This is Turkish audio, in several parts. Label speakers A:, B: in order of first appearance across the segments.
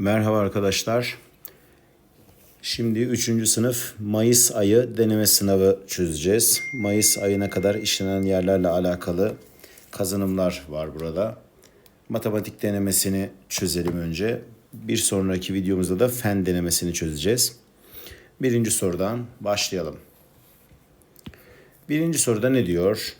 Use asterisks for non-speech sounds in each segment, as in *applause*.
A: Merhaba arkadaşlar. Şimdi 3. sınıf Mayıs ayı deneme sınavı çözeceğiz. Mayıs ayına kadar işlenen yerlerle alakalı kazanımlar var burada. Matematik denemesini çözelim önce. Bir sonraki videomuzda da fen denemesini çözeceğiz. Birinci sorudan başlayalım. Birinci soruda ne diyor?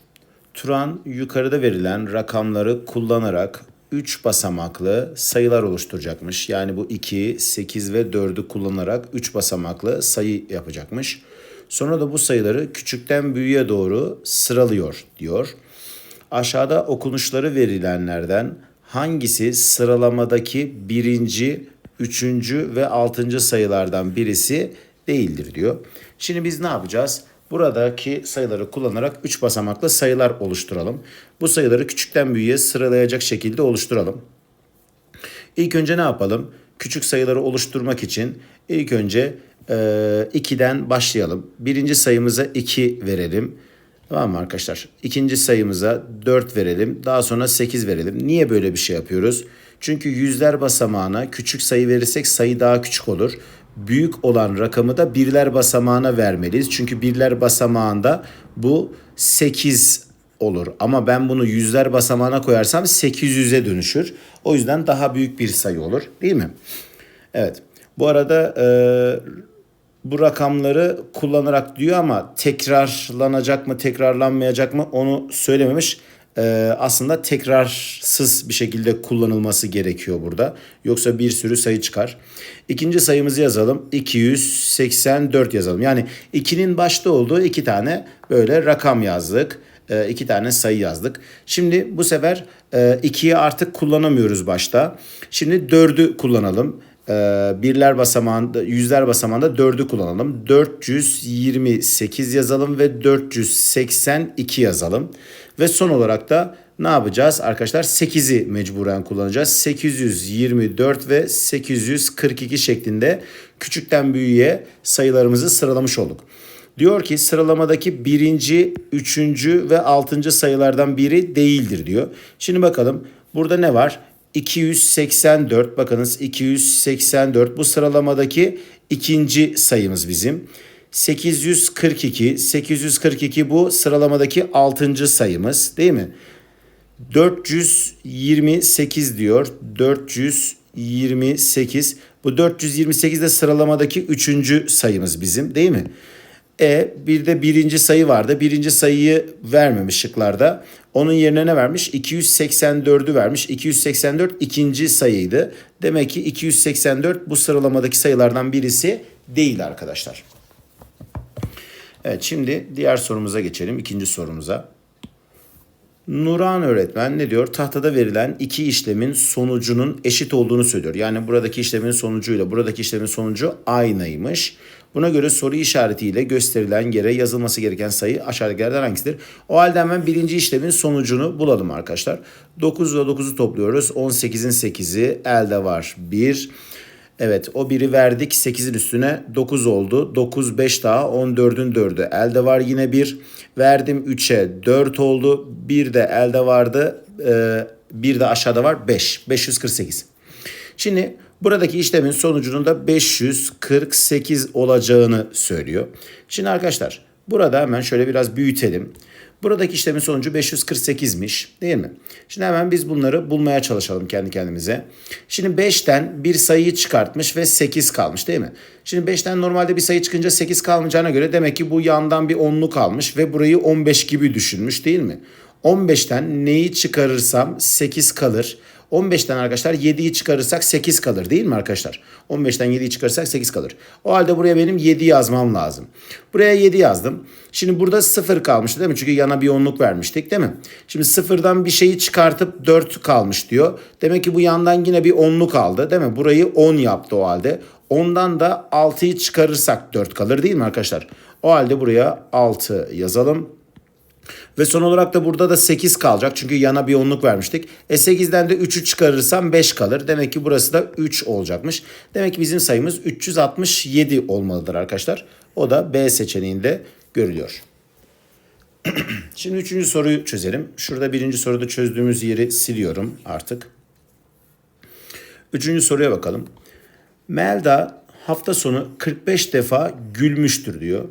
A: Turan yukarıda verilen rakamları kullanarak 3 basamaklı sayılar oluşturacakmış. Yani bu 2, 8 ve 4'ü kullanarak 3 basamaklı sayı yapacakmış. Sonra da bu sayıları küçükten büyüğe doğru sıralıyor diyor. Aşağıda okunuşları verilenlerden hangisi sıralamadaki birinci, üçüncü ve altıncı sayılardan birisi değildir diyor. Şimdi biz ne yapacağız? Buradaki sayıları kullanarak 3 basamaklı sayılar oluşturalım. Bu sayıları küçükten büyüğe sıralayacak şekilde oluşturalım. İlk önce ne yapalım? Küçük sayıları oluşturmak için ilk önce 2'den başlayalım. Birinci sayımıza 2 verelim. Tamam mı arkadaşlar? İkinci sayımıza 4 verelim. Daha sonra 8 verelim. Niye böyle bir şey yapıyoruz? Çünkü yüzler basamağına küçük sayı verirsek sayı daha küçük olur. Büyük olan rakamı da birler basamağına vermeliyiz. Çünkü birler basamağında bu 8 olur. Ama ben bunu yüzler basamağına koyarsam 800'e dönüşür. O yüzden daha büyük bir sayı olur. Değil mi? Evet. Bu arada e, bu rakamları kullanarak diyor ama tekrarlanacak mı tekrarlanmayacak mı onu söylememiş. Ee, aslında tekrarsız bir şekilde kullanılması gerekiyor burada. Yoksa bir sürü sayı çıkar. İkinci sayımızı yazalım. 284 yazalım. Yani 2'nin başta olduğu iki tane böyle rakam yazdık. Ee, iki tane sayı yazdık. Şimdi bu sefer e, 2'yi artık kullanamıyoruz başta. Şimdi 4'ü kullanalım. Ee, birler basamağında, yüzler basamağında 4'ü kullanalım. 428 yazalım ve 482 yazalım. Ve son olarak da ne yapacağız arkadaşlar? 8'i mecburen kullanacağız. 824 ve 842 şeklinde küçükten büyüğe sayılarımızı sıralamış olduk. Diyor ki sıralamadaki birinci, üçüncü ve altıncı sayılardan biri değildir diyor. Şimdi bakalım burada ne var? 284 bakınız 284 bu sıralamadaki ikinci sayımız bizim. 842 842 bu sıralamadaki altıncı sayımız değil mi? 428 diyor. 428 bu 428 de sıralamadaki üçüncü sayımız bizim değil mi? E bir de birinci sayı vardı. Birinci sayıyı vermemiş şıklarda. Onun yerine ne vermiş? 284'ü vermiş. 284 ikinci sayıydı. Demek ki 284 bu sıralamadaki sayılardan birisi değil arkadaşlar. Evet şimdi diğer sorumuza geçelim. ikinci sorumuza. Nuran öğretmen ne diyor? Tahtada verilen iki işlemin sonucunun eşit olduğunu söylüyor. Yani buradaki işlemin sonucuyla buradaki işlemin sonucu aynıymış. Buna göre soru işaretiyle gösterilen yere yazılması gereken sayı aşağıdakilerden hangisidir? O halde hemen birinci işlemin sonucunu bulalım arkadaşlar. 9 ile 9'u topluyoruz. 18'in 8'i elde var 1. Evet o biri verdik 8'in üstüne 9 oldu. 9 5 daha 14'ün 4'ü elde var yine 1. Verdim 3'e 4 oldu. 1 de elde vardı. Ee, bir de aşağıda var 5. 548. Şimdi buradaki işlemin sonucunun da 548 olacağını söylüyor. Şimdi arkadaşlar burada hemen şöyle biraz büyütelim. Buradaki işlemin sonucu 548'miş değil mi? Şimdi hemen biz bunları bulmaya çalışalım kendi kendimize. Şimdi 5'ten bir sayıyı çıkartmış ve 8 kalmış değil mi? Şimdi 5'ten normalde bir sayı çıkınca 8 kalmayacağına göre demek ki bu yandan bir 10'lu kalmış ve burayı 15 gibi düşünmüş değil mi? 15'ten neyi çıkarırsam 8 kalır. 15'ten arkadaşlar 7'yi çıkarırsak 8 kalır değil mi arkadaşlar? 15'ten 7'yi çıkarırsak 8 kalır. O halde buraya benim 7 yazmam lazım. Buraya 7 yazdım. Şimdi burada 0 kalmıştı değil mi? Çünkü yana bir onluk vermiştik değil mi? Şimdi 0'dan bir şeyi çıkartıp 4 kalmış diyor. Demek ki bu yandan yine bir onluk kaldı değil mi? Burayı 10 yaptı o halde. Ondan da 6'yı çıkarırsak 4 kalır değil mi arkadaşlar? O halde buraya 6 yazalım. Ve son olarak da burada da 8 kalacak. Çünkü yana bir onluk vermiştik. E 8'den de 3'ü çıkarırsam 5 kalır. Demek ki burası da 3 olacakmış. Demek ki bizim sayımız 367 olmalıdır arkadaşlar. O da B seçeneğinde görülüyor. *clears throat* Şimdi üçüncü soruyu çözelim. Şurada birinci soruda çözdüğümüz yeri siliyorum artık. Üçüncü soruya bakalım. Melda hafta sonu 45 defa gülmüştür diyor.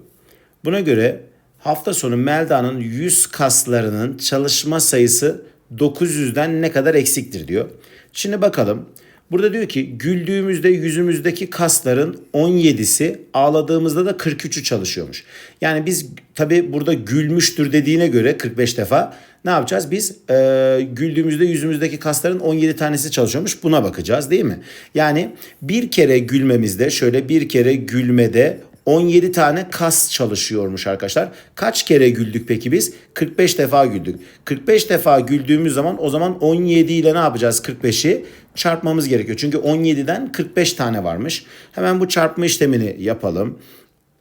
A: Buna göre hafta sonu Melda'nın yüz kaslarının çalışma sayısı 900'den ne kadar eksiktir diyor. Şimdi bakalım. Burada diyor ki güldüğümüzde yüzümüzdeki kasların 17'si ağladığımızda da 43'ü çalışıyormuş. Yani biz tabi burada gülmüştür dediğine göre 45 defa ne yapacağız? Biz e, güldüğümüzde yüzümüzdeki kasların 17 tanesi çalışıyormuş. Buna bakacağız değil mi? Yani bir kere gülmemizde şöyle bir kere gülmede 17 tane kas çalışıyormuş arkadaşlar. Kaç kere güldük peki biz? 45 defa güldük. 45 defa güldüğümüz zaman o zaman 17 ile ne yapacağız 45'i? Çarpmamız gerekiyor. Çünkü 17'den 45 tane varmış. Hemen bu çarpma işlemini yapalım.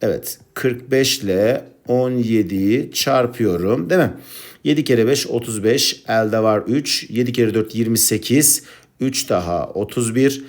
A: Evet 45 ile 17'yi çarpıyorum değil mi? 7 kere 5 35 elde var 3. 7 kere 4 28. 3 daha 31.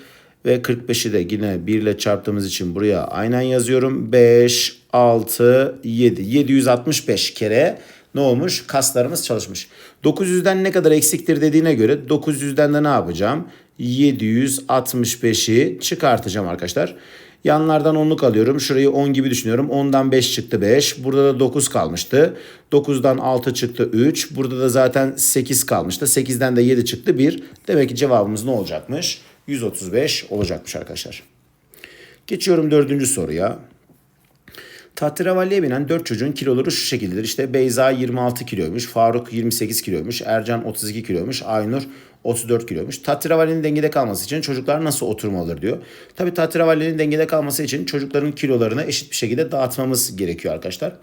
A: Ve 45'i de yine 1 ile çarptığımız için buraya aynen yazıyorum. 5, 6, 7. 765 kere ne olmuş? Kaslarımız çalışmış. 900'den ne kadar eksiktir dediğine göre 900'den de ne yapacağım? 765'i çıkartacağım arkadaşlar. Yanlardan 10'luk alıyorum. Şurayı 10 gibi düşünüyorum. 10'dan 5 çıktı 5. Burada da 9 kalmıştı. 9'dan 6 çıktı 3. Burada da zaten 8 kalmıştı. 8'den de 7 çıktı 1. Demek ki cevabımız ne olacakmış? 135 olacakmış arkadaşlar. Geçiyorum dördüncü soruya. Tahterevalliye binen 4 çocuğun kiloları şu şekildedir. İşte Beyza 26 kiloymuş, Faruk 28 kiloymuş, Ercan 32 kiloymuş, Aynur 34 kiloymuş. Tahterevalli'nin dengede kalması için çocuklar nasıl oturmalıdır diyor. Tabii tahterevalli'nin dengede kalması için çocukların kilolarını eşit bir şekilde dağıtmamız gerekiyor arkadaşlar.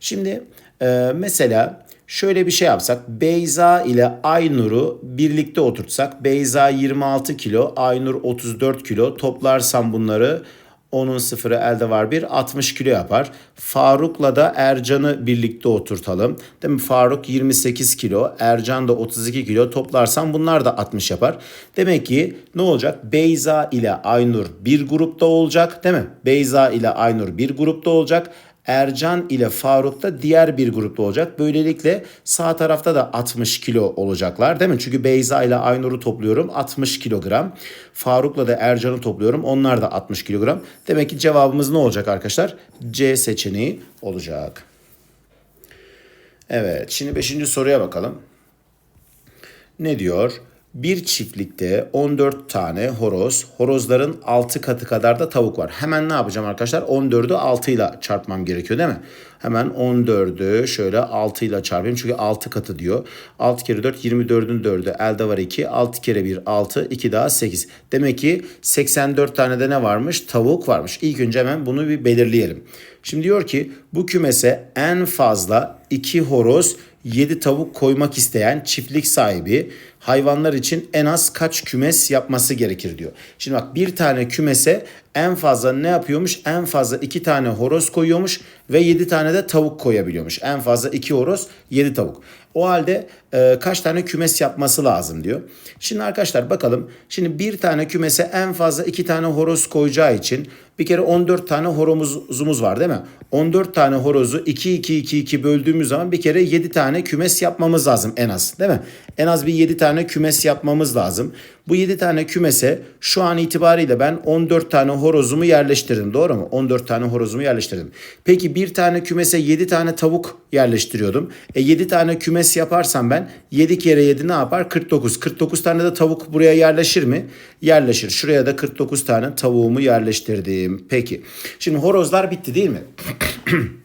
A: Şimdi e, mesela şöyle bir şey yapsak. Beyza ile Aynur'u birlikte oturtsak. Beyza 26 kilo, Aynur 34 kilo. Toplarsam bunları onun sıfırı elde var bir 60 kilo yapar. Faruk'la da Ercan'ı birlikte oturtalım. Değil mi? Faruk 28 kilo, Ercan da 32 kilo. Toplarsam bunlar da 60 yapar. Demek ki ne olacak? Beyza ile Aynur bir grupta olacak değil mi? Beyza ile Aynur bir grupta olacak. Ercan ile Faruk da diğer bir grupta olacak. Böylelikle sağ tarafta da 60 kilo olacaklar değil mi? Çünkü Beyza ile Aynur'u topluyorum 60 kilogram. Faruk'la da Ercan'ı topluyorum onlar da 60 kilogram. Demek ki cevabımız ne olacak arkadaşlar? C seçeneği olacak. Evet şimdi 5. soruya bakalım. Ne diyor? Bir çiftlikte 14 tane horoz, horozların 6 katı kadar da tavuk var. Hemen ne yapacağım arkadaşlar? 14'ü 6 ile çarpmam gerekiyor değil mi? Hemen 14'ü şöyle 6 ile çarpayım çünkü 6 katı diyor. 6 kere 4 24'ün 4'ü elde var 2. 6 kere 1 6 2 daha 8. Demek ki 84 tane de ne varmış? Tavuk varmış. İlk önce hemen bunu bir belirleyelim. Şimdi diyor ki bu kümese en fazla 2 horoz 7 tavuk koymak isteyen çiftlik sahibi hayvanlar için en az kaç kümes yapması gerekir diyor. Şimdi bak bir tane kümese en fazla ne yapıyormuş? En fazla 2 tane horoz koyuyormuş ve 7 tane de tavuk koyabiliyormuş. En fazla 2 horoz 7 tavuk. O halde e, kaç tane kümes yapması lazım diyor. Şimdi arkadaşlar bakalım. Şimdi bir tane kümese en fazla 2 tane horoz koyacağı için bir kere 14 tane horozumuz var değil mi? 14 tane horozu 2 2 2 2 böldüğümüz zaman bir kere 7 tane kümes yapmamız lazım en az değil mi? En az bir 7 tane kümes yapmamız lazım. Bu 7 tane kümese şu an itibariyle ben 14 tane horozumu yerleştirdim. Doğru mu? 14 tane horozumu yerleştirdim. Peki bir tane kümese 7 tane tavuk yerleştiriyordum. E 7 tane kümes yaparsam ben 7 kere 7 ne yapar? 49. 49 tane de tavuk buraya yerleşir mi? Yerleşir. Şuraya da 49 tane tavuğumu yerleştirdim. Peki. Şimdi horozlar bitti değil mi? *clears throat*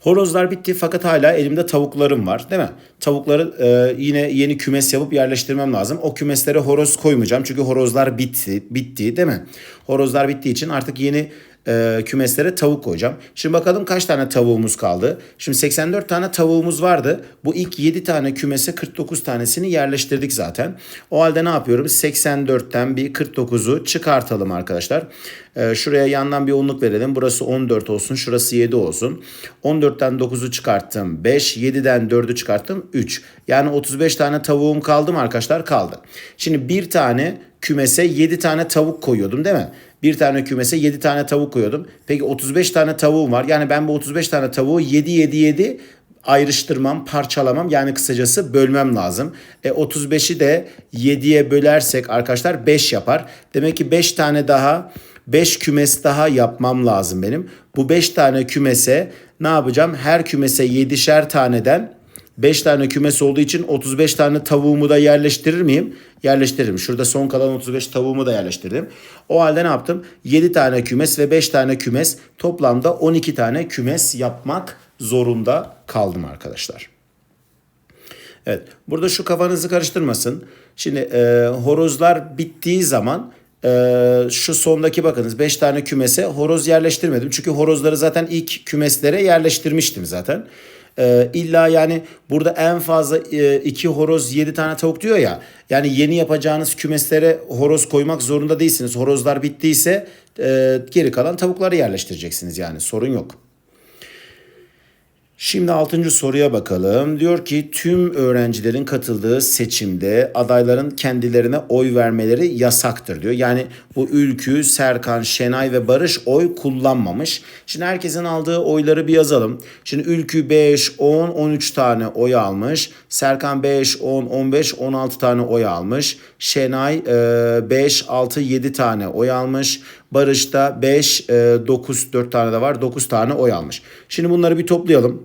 A: Horozlar bitti fakat hala elimde tavuklarım var değil mi? Tavukları e, yine yeni kümes yapıp yerleştirmem lazım. O kümeslere horoz koymayacağım çünkü horozlar bitti, bitti değil mi? Horozlar bittiği için artık yeni e, kümeslere tavuk koyacağım. Şimdi bakalım kaç tane tavuğumuz kaldı. Şimdi 84 tane tavuğumuz vardı. Bu ilk 7 tane kümese 49 tanesini yerleştirdik zaten. O halde ne yapıyorum? 84'ten bir 49'u çıkartalım arkadaşlar. E, şuraya yandan bir onluk verelim. Burası 14 olsun. Şurası 7 olsun. 14'ten 9'u çıkarttım. 5. 7'den 4'ü çıkarttım. 3. Yani 35 tane tavuğum kaldı mı arkadaşlar? Kaldı. Şimdi bir tane kümese 7 tane tavuk koyuyordum değil mi? Bir tane kümese 7 tane tavuk koyuyordum. Peki 35 tane tavuğum var. Yani ben bu 35 tane tavuğu 7 7 7 ayrıştırmam, parçalamam yani kısacası bölmem lazım. E 35'i de 7'ye bölersek arkadaşlar 5 yapar. Demek ki 5 tane daha 5 kümes daha yapmam lazım benim. Bu 5 tane kümese ne yapacağım? Her kümese 7'şer taneden 5 tane kümes olduğu için 35 tane tavuğumu da yerleştirir miyim? Yerleştiririm. Şurada son kalan 35 tavuğumu da yerleştirdim. O halde ne yaptım? 7 tane kümes ve 5 tane kümes toplamda 12 tane kümes yapmak zorunda kaldım arkadaşlar. Evet burada şu kafanızı karıştırmasın. Şimdi e, horozlar bittiği zaman e, şu sondaki bakınız 5 tane kümese horoz yerleştirmedim. Çünkü horozları zaten ilk kümeslere yerleştirmiştim zaten. E, illa yani burada en fazla e, iki horoz 7 tane tavuk diyor ya. Yani yeni yapacağınız kümeslere horoz koymak zorunda değilsiniz. Horozlar bittiyse e, geri kalan tavukları yerleştireceksiniz yani sorun yok. Şimdi altıncı soruya bakalım. Diyor ki tüm öğrencilerin katıldığı seçimde adayların kendilerine oy vermeleri yasaktır diyor. Yani bu Ülkü, Serkan, Şenay ve Barış oy kullanmamış. Şimdi herkesin aldığı oyları bir yazalım. Şimdi Ülkü 5, 10, 13 tane oy almış. Serkan 5, 10, 15, 16 tane oy almış. Şenay 5, 6, 7 tane oy almış. Barış da 5, 9, 4 tane de var. 9 tane oy almış. Şimdi bunları bir toplayalım.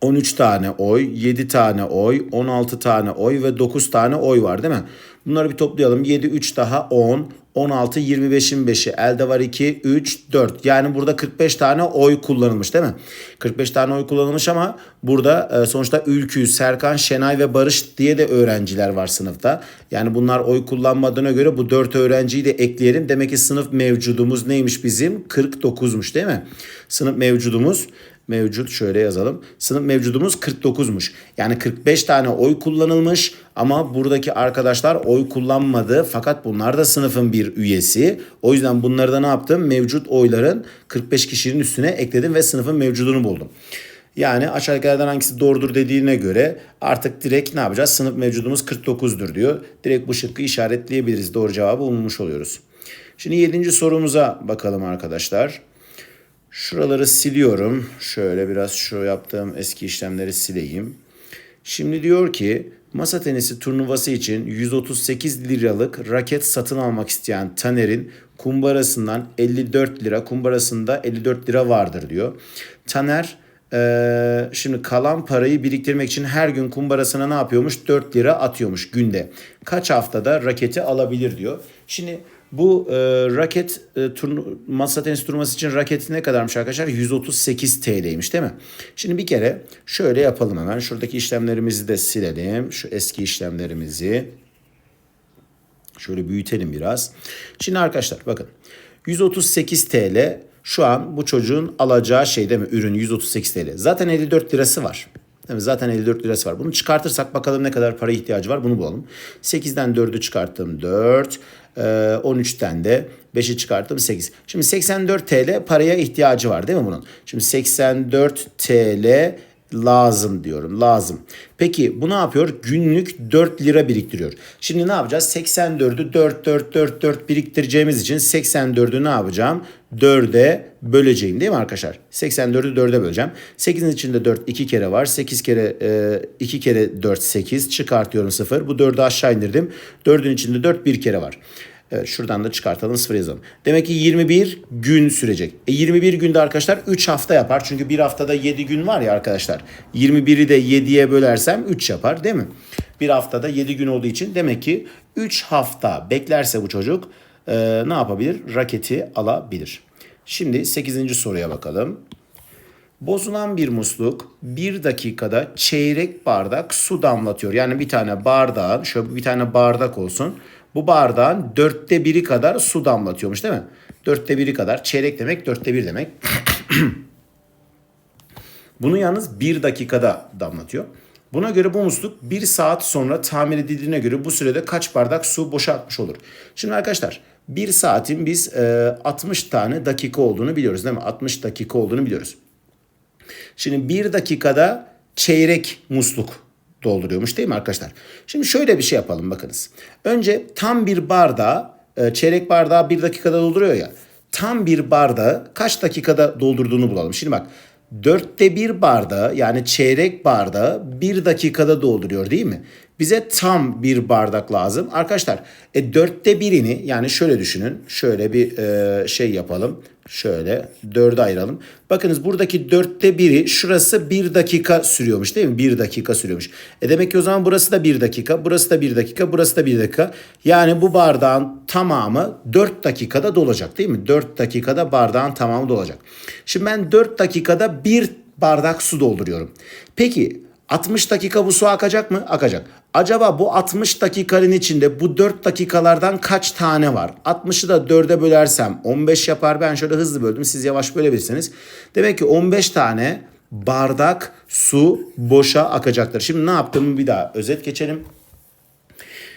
A: 13 tane oy, 7 tane oy, 16 tane oy ve 9 tane oy var değil mi? Bunları bir toplayalım. 7, 3 daha 10, 16, 25'in 5'i. Elde var 2, 3, 4. Yani burada 45 tane oy kullanılmış değil mi? 45 tane oy kullanılmış ama burada e, sonuçta Ülkü, Serkan, Şenay ve Barış diye de öğrenciler var sınıfta. Yani bunlar oy kullanmadığına göre bu 4 öğrenciyi de ekleyelim. Demek ki sınıf mevcudumuz neymiş bizim? 49'muş değil mi? Sınıf mevcudumuz mevcut şöyle yazalım. Sınıf mevcudumuz 49'muş. Yani 45 tane oy kullanılmış ama buradaki arkadaşlar oy kullanmadı. Fakat bunlar da sınıfın bir üyesi. O yüzden bunları da ne yaptım? Mevcut oyların 45 kişinin üstüne ekledim ve sınıfın mevcudunu buldum. Yani aşağıdakilerden hangisi doğrudur dediğine göre artık direkt ne yapacağız? Sınıf mevcudumuz 49'dur diyor. Direkt bu şıkkı işaretleyebiliriz. Doğru cevabı bulmuş oluyoruz. Şimdi yedinci sorumuza bakalım arkadaşlar. Şuraları siliyorum. Şöyle biraz şu yaptığım eski işlemleri sileyim. Şimdi diyor ki masa tenisi turnuvası için 138 liralık raket satın almak isteyen Taner'in kumbarasından 54 lira, kumbarasında 54 lira vardır diyor. Taner ee, şimdi kalan parayı biriktirmek için her gün kumbarasına ne yapıyormuş? 4 lira atıyormuş günde. Kaç haftada raketi alabilir diyor. Şimdi bu e, raket e, turnu, masa tenisi turnuvası için raketi ne kadarmış arkadaşlar? 138 TL'ymiş değil mi? Şimdi bir kere şöyle yapalım hemen. Şuradaki işlemlerimizi de silelim. Şu eski işlemlerimizi. Şöyle büyütelim biraz. Şimdi arkadaşlar bakın. 138 TL şu an bu çocuğun alacağı şey değil mi? Ürün 138 TL. Zaten 54 lirası var. Değil mi? Zaten 54 lirası var. Bunu çıkartırsak bakalım ne kadar para ihtiyacı var bunu bulalım. 8'den 4'ü çıkarttım 4. 13'ten ee, de 5'i çıkarttım 8. Şimdi 84 TL paraya ihtiyacı var değil mi bunun? Şimdi 84 TL lazım diyorum. Lazım. Peki bu ne yapıyor? Günlük 4 lira biriktiriyor. Şimdi ne yapacağız? 84'ü 4 4 4 4 biriktireceğimiz için 84'ü ne yapacağım? 4'e böleceğim değil mi arkadaşlar? 84'ü 4'e böleceğim. 8'in içinde 4 2 kere var. 8 kere e, 2 kere 4 8 çıkartıyorum 0. Bu 4'ü aşağı indirdim. 4'ün içinde 4 bir kere var. Evet, şuradan da çıkartalım sıfır yazalım. Demek ki 21 gün sürecek. E 21 günde arkadaşlar 3 hafta yapar. Çünkü bir haftada 7 gün var ya arkadaşlar. 21'i de 7'ye bölersem 3 yapar değil mi? Bir haftada 7 gün olduğu için demek ki 3 hafta beklerse bu çocuk e, ne yapabilir? Raketi alabilir. Şimdi 8. soruya bakalım. Bozulan bir musluk bir dakikada çeyrek bardak su damlatıyor. Yani bir tane bardağın şöyle bir tane bardak olsun. Bu bardağın dörtte biri kadar su damlatıyormuş değil mi? Dörtte biri kadar. Çeyrek demek dörtte bir demek. *clears throat* Bunu yalnız bir dakikada damlatıyor. Buna göre bu musluk bir saat sonra tamir edildiğine göre bu sürede kaç bardak su boşaltmış olur? Şimdi arkadaşlar bir saatin biz e, 60 tane dakika olduğunu biliyoruz değil mi? 60 dakika olduğunu biliyoruz. Şimdi bir dakikada çeyrek musluk dolduruyormuş değil mi arkadaşlar? Şimdi şöyle bir şey yapalım bakınız. Önce tam bir bardağı e, çeyrek bardağı bir dakikada dolduruyor ya. Tam bir bardağı kaç dakikada doldurduğunu bulalım. Şimdi bak Dörtte bir bardağı yani çeyrek bardağı bir dakikada dolduruyor değil mi? Bize tam bir bardak lazım. Arkadaşlar e, dörtte birini yani şöyle düşünün. Şöyle bir e, şey yapalım. Şöyle dörde ayıralım. Bakınız buradaki dörtte biri şurası bir dakika sürüyormuş değil mi? Bir dakika sürüyormuş. E demek ki o zaman burası da bir dakika, burası da bir dakika, burası da bir dakika. Yani bu bardağın tamamı dört dakikada dolacak değil mi? Dört dakikada bardağın tamamı dolacak. Şimdi ben dört dakikada bir bardak su dolduruyorum. Peki 60 dakika bu su akacak mı? Akacak. Acaba bu 60 dakikanın içinde bu 4 dakikalardan kaç tane var? 60'ı da 4'e bölersem 15 yapar. Ben şöyle hızlı böldüm. Siz yavaş bölebilirsiniz. Demek ki 15 tane bardak su boşa akacaktır. Şimdi ne yaptığımı bir daha özet geçelim.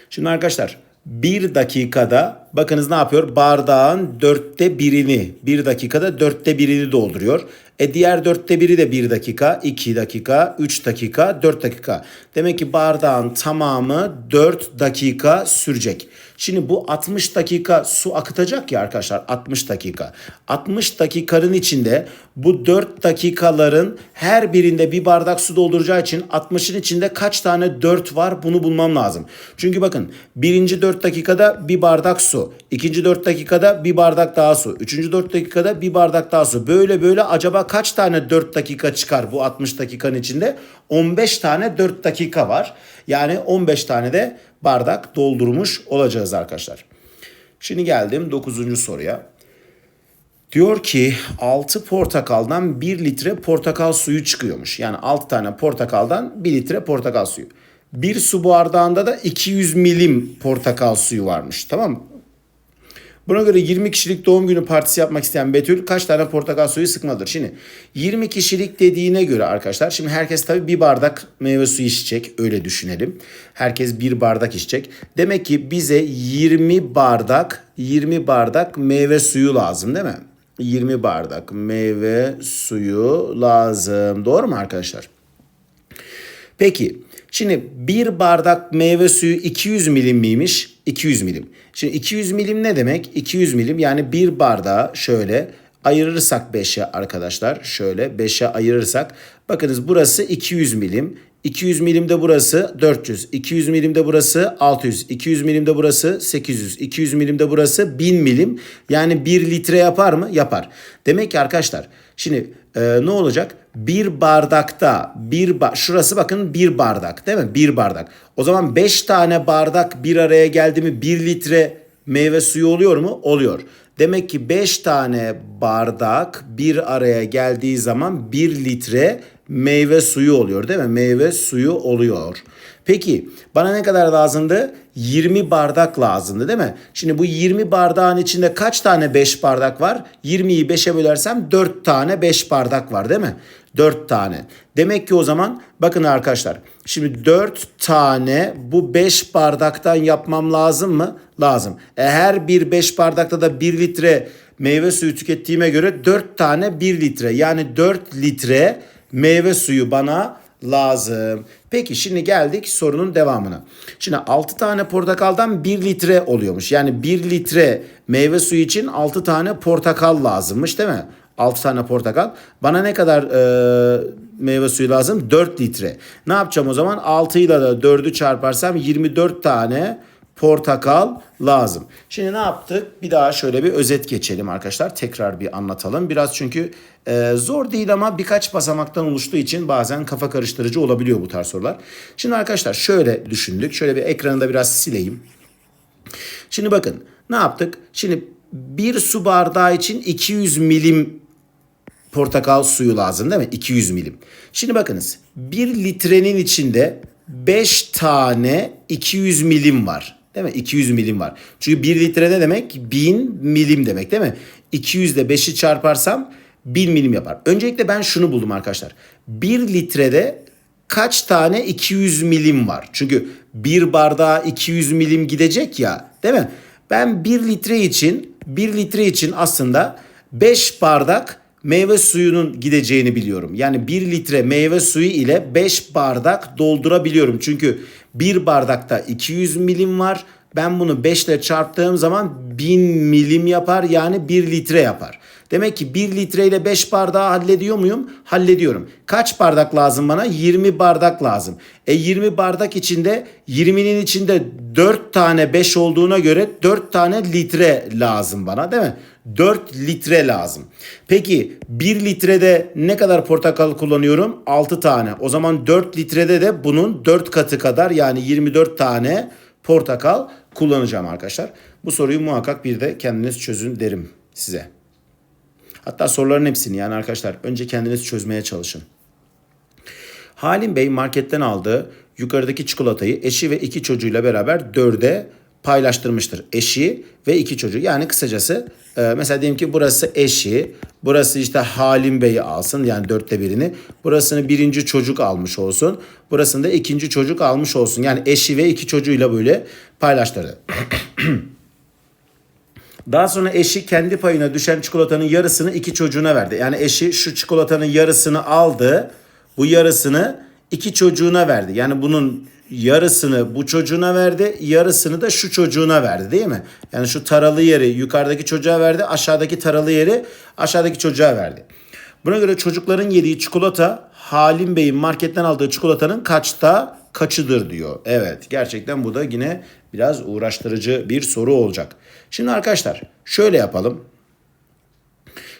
A: Şimdi arkadaşlar bir dakikada bakınız ne yapıyor? Bardağın dörtte birini bir dakikada dörtte birini dolduruyor. E diğer dörtte biri de bir dakika, iki dakika, üç dakika, dört dakika. Demek ki bardağın tamamı dört dakika sürecek. Şimdi bu 60 dakika su akıtacak ya arkadaşlar 60 dakika. 60 dakikanın içinde bu 4 dakikaların her birinde bir bardak su dolduracağı için 60'ın içinde kaç tane 4 var bunu bulmam lazım. Çünkü bakın birinci 4 dakikada bir bardak su. İkinci 4 dakikada bir bardak daha su. Üçüncü 4 dakikada bir bardak daha su. Böyle böyle acaba kaç tane 4 dakika çıkar bu 60 dakikanın içinde? 15 tane 4 dakika var. Yani 15 tane de bardak doldurmuş olacağız arkadaşlar. Şimdi geldim 9. soruya. Diyor ki 6 portakaldan 1 litre portakal suyu çıkıyormuş. Yani 6 tane portakaldan 1 litre portakal suyu. Bir su bardağında da 200 milim portakal suyu varmış. Tamam mı? Buna göre 20 kişilik doğum günü partisi yapmak isteyen Betül kaç tane portakal suyu sıkmalıdır? Şimdi 20 kişilik dediğine göre arkadaşlar şimdi herkes tabii bir bardak meyve suyu içecek öyle düşünelim. Herkes bir bardak içecek. Demek ki bize 20 bardak 20 bardak meyve suyu lazım değil mi? 20 bardak meyve suyu lazım. Doğru mu arkadaşlar? Peki şimdi bir bardak meyve suyu 200 milim miymiş? 200 milim. Şimdi 200 milim ne demek? 200 milim yani bir bardağı şöyle ayırırsak 5'e arkadaşlar şöyle 5'e ayırırsak bakınız burası 200 milim. 200 milimde burası 400, 200 milimde burası 600, 200 milimde burası 800, 200 milimde burası 1000 milim. Yani 1 litre yapar mı? Yapar. Demek ki arkadaşlar şimdi e, ne olacak? Bir bardakta bir ba şurası bakın bir bardak değil mi? Bir bardak. O zaman 5 tane bardak bir araya geldi mi 1 litre meyve suyu oluyor mu? Oluyor. Demek ki 5 tane bardak bir araya geldiği zaman 1 litre meyve suyu oluyor değil mi? Meyve suyu oluyor. Peki bana ne kadar lazımdı? 20 bardak lazımdı değil mi? Şimdi bu 20 bardağın içinde kaç tane 5 bardak var? 20'yi 5'e bölersem 4 tane 5 bardak var değil mi? 4 tane. Demek ki o zaman bakın arkadaşlar. Şimdi 4 tane bu 5 bardaktan yapmam lazım mı? Lazım. E her bir 5 bardakta da 1 litre meyve suyu tükettiğime göre 4 tane 1 litre. Yani 4 litre meyve suyu bana lazım. Peki şimdi geldik sorunun devamına. Şimdi 6 tane portakaldan 1 litre oluyormuş. Yani 1 litre meyve suyu için 6 tane portakal lazımmış değil mi? 6 tane portakal. Bana ne kadar e, meyve suyu lazım? 4 litre. Ne yapacağım o zaman? 6 ile de 4'ü çarparsam 24 tane portakal lazım. Şimdi ne yaptık? Bir daha şöyle bir özet geçelim arkadaşlar. Tekrar bir anlatalım. Biraz çünkü e, zor değil ama birkaç basamaktan oluştuğu için bazen kafa karıştırıcı olabiliyor bu tarz sorular. Şimdi arkadaşlar şöyle düşündük. Şöyle bir ekranı da biraz sileyim. Şimdi bakın ne yaptık? Şimdi bir su bardağı için 200 milim portakal suyu lazım değil mi? 200 milim. Şimdi bakınız 1 litrenin içinde 5 tane 200 milim var. Değil mi? 200 milim var. Çünkü 1 litre ne demek? 1000 milim demek değil mi? 200 ile 5'i çarparsam 1000 milim yapar. Öncelikle ben şunu buldum arkadaşlar. 1 litrede kaç tane 200 milim var? Çünkü bir bardağa 200 milim gidecek ya değil mi? Ben 1 litre için 1 litre için aslında 5 bardak meyve suyunun gideceğini biliyorum. Yani 1 litre meyve suyu ile 5 bardak doldurabiliyorum. Çünkü bir bardakta 200 milim var. Ben bunu 5 ile çarptığım zaman 1000 milim yapar yani 1 litre yapar. Demek ki 1 litre ile 5 bardağı hallediyor muyum? Hallediyorum. Kaç bardak lazım bana? 20 bardak lazım. E 20 bardak içinde 20'nin içinde 4 tane 5 olduğuna göre 4 tane litre lazım bana değil mi? 4 litre lazım. Peki 1 litrede ne kadar portakal kullanıyorum? 6 tane. O zaman 4 litrede de bunun 4 katı kadar yani 24 tane portakal kullanacağım arkadaşlar. Bu soruyu muhakkak bir de kendiniz çözün derim size. Hatta soruların hepsini yani arkadaşlar önce kendiniz çözmeye çalışın. Halim Bey marketten aldığı yukarıdaki çikolatayı eşi ve iki çocuğuyla beraber dörde paylaştırmıştır. Eşi ve iki çocuğu. Yani kısacası e, mesela diyelim ki burası eşi, burası işte Halim Bey'i alsın yani dörtte birini. Burasını birinci çocuk almış olsun. Burasını da ikinci çocuk almış olsun. Yani eşi ve iki çocuğuyla böyle paylaştırdı. *clears throat* Daha sonra eşi kendi payına düşen çikolatanın yarısını iki çocuğuna verdi. Yani eşi şu çikolatanın yarısını aldı. Bu yarısını iki çocuğuna verdi. Yani bunun yarısını bu çocuğuna verdi, yarısını da şu çocuğuna verdi değil mi? Yani şu taralı yeri yukarıdaki çocuğa verdi, aşağıdaki taralı yeri aşağıdaki çocuğa verdi. Buna göre çocukların yediği çikolata Halim Bey'in marketten aldığı çikolatanın kaçta kaçıdır diyor. Evet gerçekten bu da yine biraz uğraştırıcı bir soru olacak. Şimdi arkadaşlar şöyle yapalım.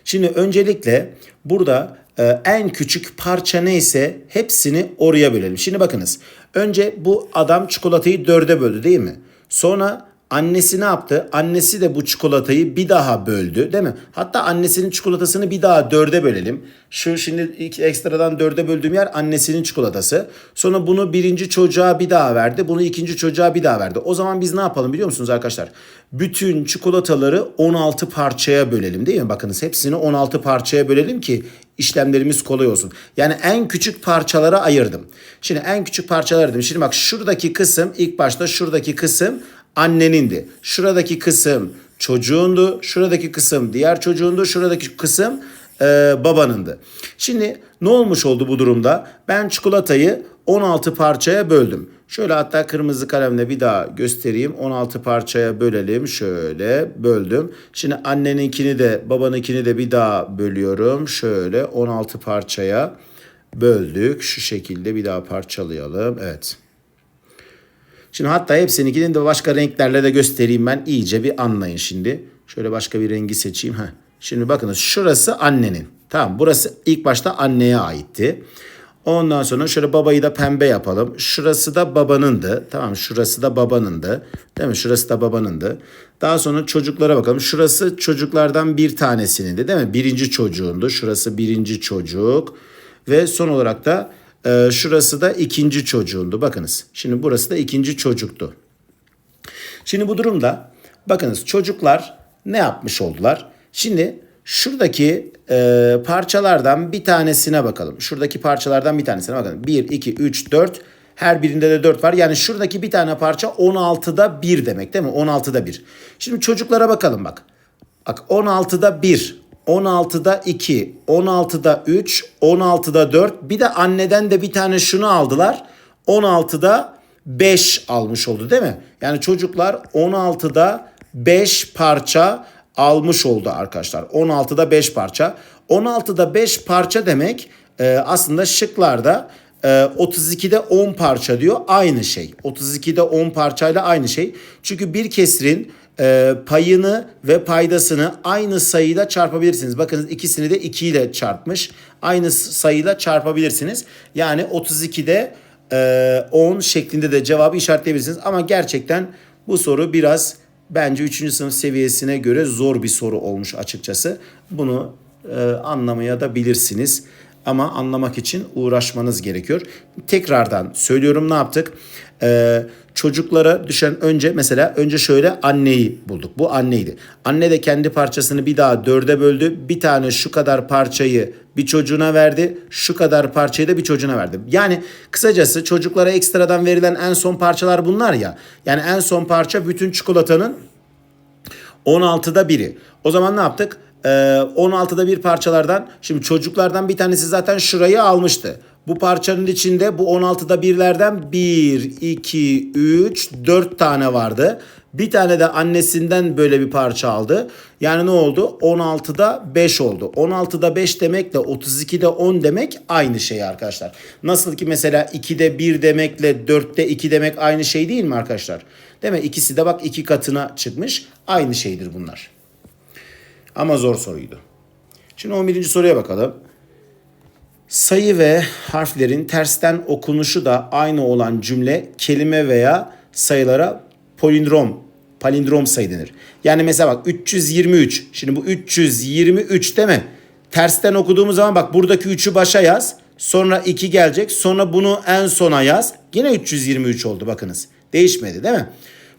A: Şimdi öncelikle burada e, en küçük parça neyse hepsini oraya bölelim. Şimdi bakınız. Önce bu adam çikolatayı dörde böldü değil mi? Sonra annesi ne yaptı? Annesi de bu çikolatayı bir daha böldü değil mi? Hatta annesinin çikolatasını bir daha dörde bölelim. Şu şimdi ilk ekstradan dörde böldüğüm yer annesinin çikolatası. Sonra bunu birinci çocuğa bir daha verdi. Bunu ikinci çocuğa bir daha verdi. O zaman biz ne yapalım biliyor musunuz arkadaşlar? Bütün çikolataları 16 parçaya bölelim değil mi? Bakınız hepsini 16 parçaya bölelim ki işlemlerimiz kolay olsun. Yani en küçük parçalara ayırdım. Şimdi en küçük parçalar ayırdım. Şimdi bak şuradaki kısım ilk başta şuradaki kısım annenindi. Şuradaki kısım çocuğundu. Şuradaki kısım diğer çocuğundu. Şuradaki kısım e, babanındı. Şimdi ne olmuş oldu bu durumda? Ben çikolatayı 16 parçaya böldüm. Şöyle hatta kırmızı kalemle bir daha göstereyim. 16 parçaya bölelim. Şöyle böldüm. Şimdi anneninkini de babanınkini de bir daha bölüyorum. Şöyle 16 parçaya böldük. Şu şekilde bir daha parçalayalım. Evet. Şimdi hatta hepsininkini de başka renklerle de göstereyim ben. iyice bir anlayın şimdi. Şöyle başka bir rengi seçeyim. Heh. Şimdi bakınız şurası annenin. Tamam burası ilk başta anneye aitti. Ondan sonra şöyle babayı da pembe yapalım. Şurası da babanındı. Tamam şurası da babanındı. Değil mi? Şurası da babanındı. Daha sonra çocuklara bakalım. Şurası çocuklardan bir tanesinin değil mi? Birinci çocuğundu. Şurası birinci çocuk. Ve son olarak da e, şurası da ikinci çocuğundu. Bakınız. Şimdi burası da ikinci çocuktu. Şimdi bu durumda bakınız çocuklar ne yapmış oldular? Şimdi şuradaki e, parçalardan bir tanesine bakalım. Şuradaki parçalardan bir tanesine bakalım. 1, 2, 3, 4. Her birinde de 4 var. Yani şuradaki bir tane parça 16'da 1 demek değil mi? 16'da 1. Şimdi çocuklara bakalım bak. Bak 16'da 1, 16'da 2, 16'da 3, 16'da 4. Bir de anneden de bir tane şunu aldılar. 16'da 5 almış oldu değil mi? Yani çocuklar 16'da 5 parça almış oldu arkadaşlar. 16'da 5 parça. 16'da 5 parça demek e, aslında şıklarda e, 32'de 10 parça diyor. Aynı şey. 32'de 10 parçayla aynı şey. Çünkü bir kesrin e, payını ve paydasını aynı sayıyla çarpabilirsiniz. Bakınız ikisini de 2 ile çarpmış. Aynı sayıyla çarpabilirsiniz. Yani 32'de e, 10 şeklinde de cevabı işaretleyebilirsiniz. Ama gerçekten bu soru biraz bence 3. sınıf seviyesine göre zor bir soru olmuş açıkçası. Bunu e, anlamaya da bilirsiniz. Ama anlamak için uğraşmanız gerekiyor. Tekrardan söylüyorum ne yaptık? Ee, çocuklara düşen önce mesela önce şöyle anneyi bulduk. Bu anneydi. Anne de kendi parçasını bir daha dörde böldü. Bir tane şu kadar parçayı bir çocuğuna verdi. Şu kadar parçayı da bir çocuğuna verdi. Yani kısacası çocuklara ekstradan verilen en son parçalar bunlar ya. Yani en son parça bütün çikolatanın 16'da biri. O zaman ne yaptık? Ee, 16'da bir parçalardan şimdi çocuklardan bir tanesi zaten şurayı almıştı. Bu parçanın içinde bu 16'da birlerden 1, 2, 3, 4 tane vardı. Bir tane de annesinden böyle bir parça aldı. Yani ne oldu? 16'da 5 oldu. 16'da 5 demekle 32'de 10 demek aynı şey arkadaşlar. Nasıl ki mesela 2'de 1 demekle 4'te 2 demek aynı şey değil mi arkadaşlar? Değil mi? İkisi de bak iki katına çıkmış. Aynı şeydir bunlar. Ama zor soruydu. Şimdi 11. soruya bakalım. Sayı ve harflerin tersten okunuşu da aynı olan cümle kelime veya sayılara palindrom palindrom sayı denir. Yani mesela bak 323. Şimdi bu 323 değil mi? Tersten okuduğumuz zaman bak buradaki 3'ü başa yaz. Sonra 2 gelecek. Sonra bunu en sona yaz. Yine 323 oldu bakınız. Değişmedi değil mi?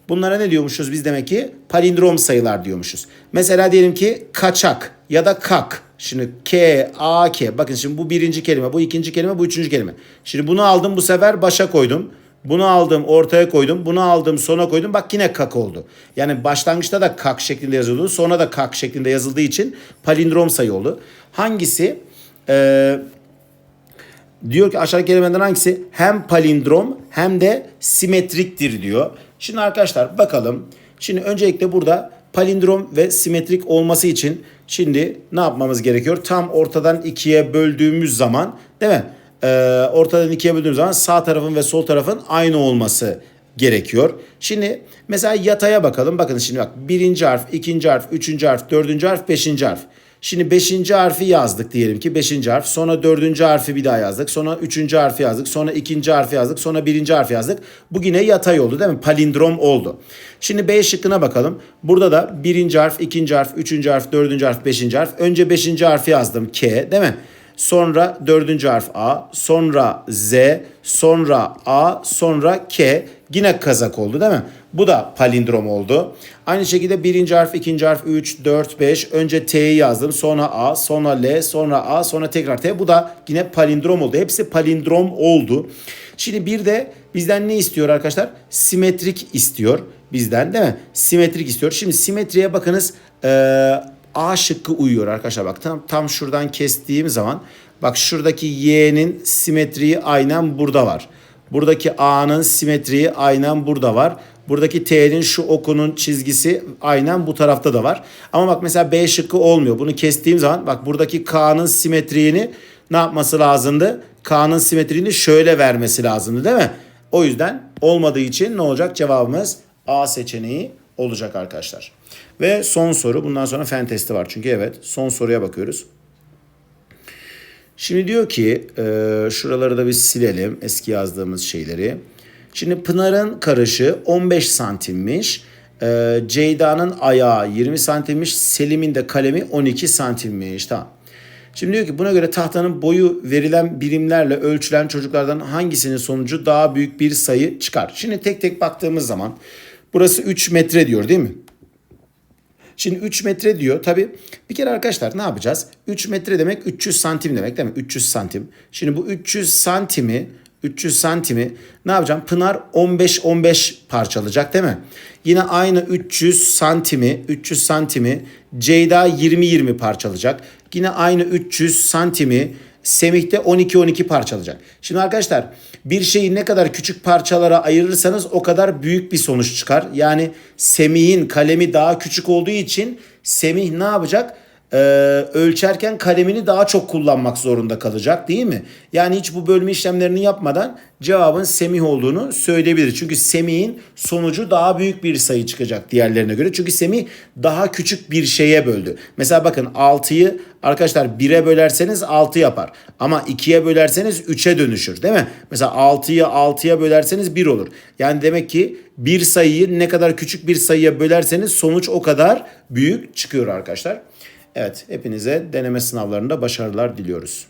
A: Bunlara ne diyormuşuz biz demek ki? Palindrom sayılar diyormuşuz. Mesela diyelim ki kaçak ya da kak. Şimdi K, A, K. Bakın şimdi bu birinci kelime, bu ikinci kelime, bu üçüncü kelime. Şimdi bunu aldım bu sefer başa koydum. Bunu aldım ortaya koydum. Bunu aldım sona koydum. Bak yine kak oldu. Yani başlangıçta da kak şeklinde yazıldı. Sonra da kak şeklinde yazıldığı için palindrom sayı oldu. Hangisi? Ee, diyor ki aşağıdaki kelimeden hangisi hem palindrom hem de simetriktir diyor. Şimdi arkadaşlar bakalım. Şimdi öncelikle burada palindrom ve simetrik olması için şimdi ne yapmamız gerekiyor? Tam ortadan ikiye böldüğümüz zaman değil mi? Ee, ortadan ikiye böldüğümüz zaman sağ tarafın ve sol tarafın aynı olması gerekiyor. Şimdi mesela yataya bakalım. Bakın şimdi bak birinci harf, ikinci harf, üçüncü harf, dördüncü harf, beşinci harf. Şimdi beşinci harfi yazdık diyelim ki beşinci harf. Sonra dördüncü harfi bir daha yazdık. Sonra üçüncü harfi yazdık. Sonra ikinci harfi yazdık. Sonra birinci harfi yazdık. Bu yine yatay oldu değil mi? Palindrom oldu. Şimdi B şıkkına bakalım. Burada da birinci harf, ikinci harf, üçüncü harf, dördüncü harf, beşinci harf. Önce beşinci harfi yazdım K değil mi? Sonra dördüncü harf A, sonra Z, sonra A, sonra K. Yine kazak oldu değil mi? Bu da palindrom oldu. Aynı şekilde birinci harf, ikinci harf 3, 4, 5. Önce T'yi yazdım. Sonra A, sonra L, sonra A, sonra tekrar T. Bu da yine palindrom oldu. Hepsi palindrom oldu. Şimdi bir de bizden ne istiyor arkadaşlar? Simetrik istiyor bizden değil mi? Simetrik istiyor. Şimdi simetriye bakınız. Ee, A şıkkı uyuyor arkadaşlar. Bak tam, tam şuradan kestiğim zaman bak şuradaki Y'nin simetriği aynen burada var. Buradaki A'nın simetriği aynen burada var. Buradaki T'nin şu okunun çizgisi aynen bu tarafta da var. Ama bak mesela B şıkkı olmuyor. Bunu kestiğim zaman bak buradaki K'nın simetriğini ne yapması lazımdı? K'nın simetriğini şöyle vermesi lazımdı değil mi? O yüzden olmadığı için ne olacak? Cevabımız A seçeneği olacak arkadaşlar. Ve son soru. Bundan sonra fen testi var. Çünkü evet son soruya bakıyoruz. Şimdi diyor ki e, şuraları da bir silelim eski yazdığımız şeyleri. Şimdi Pınar'ın karışı 15 santimmiş. E, Ceyda'nın ayağı 20 santimmiş. Selim'in de kalemi 12 santimmiş. Tamam. Şimdi diyor ki buna göre tahtanın boyu verilen birimlerle ölçülen çocuklardan hangisinin sonucu daha büyük bir sayı çıkar? Şimdi tek tek baktığımız zaman burası 3 metre diyor değil mi? Şimdi 3 metre diyor. Tabi bir kere arkadaşlar ne yapacağız? 3 metre demek 300 santim demek değil mi? 300 santim. Şimdi bu 300 santimi 300 santimi ne yapacağım? Pınar 15-15 parçalayacak değil mi? Yine aynı 300 santimi 300 santimi Ceyda 20-20 parçalayacak. Yine aynı 300 santimi Semih de 12-12 parçalayacak. Şimdi arkadaşlar bir şeyi ne kadar küçük parçalara ayırırsanız o kadar büyük bir sonuç çıkar. Yani Semih'in kalemi daha küçük olduğu için Semih ne yapacak? Ee, ölçerken kalemini daha çok kullanmak zorunda kalacak değil mi? Yani hiç bu bölme işlemlerini yapmadan cevabın Semih olduğunu söyleyebilir. Çünkü Semih'in sonucu daha büyük bir sayı çıkacak diğerlerine göre. Çünkü Semih daha küçük bir şeye böldü. Mesela bakın 6'yı arkadaşlar 1'e bölerseniz 6 yapar. Ama 2'ye bölerseniz 3'e dönüşür değil mi? Mesela 6'yı 6'ya bölerseniz 1 olur. Yani demek ki bir sayıyı ne kadar küçük bir sayıya bölerseniz sonuç o kadar büyük çıkıyor arkadaşlar. Evet hepinize deneme sınavlarında başarılar diliyoruz.